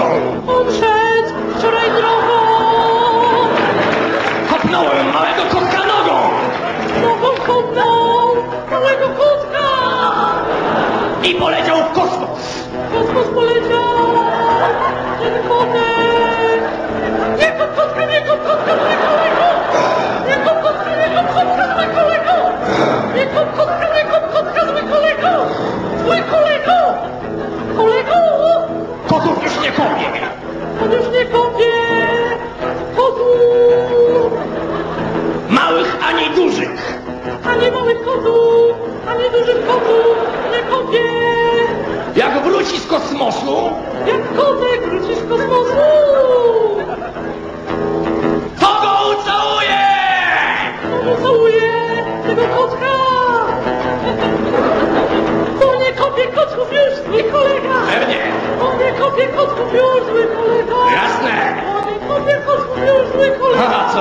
On wczoraj drogą. Kopnąłem małego kotka nogą. Nogą kopnął małego kotka. I poleciał w kosmos. Kosmos poleciał. Ten kotek. Nie kop kotka, nie kop kotka, nie kop kotka. Nie kop kotka, nie kotka, zły kolego. Nie kotka, nie kotka, zły kolego. Zły kolego. Kolego. Kotów nie kopie. On już nie kopie kotów. Małych, ani dużych. Ani małych kotów, ani dużych kotów nie kopie. Jak wróci z kosmosu. Jak kotek wróci z kosmosu. To go ucałuje! To go ucałuje, tego kotka. Kopie już zły kolega. Jasne. Kopie zły kolega. Co?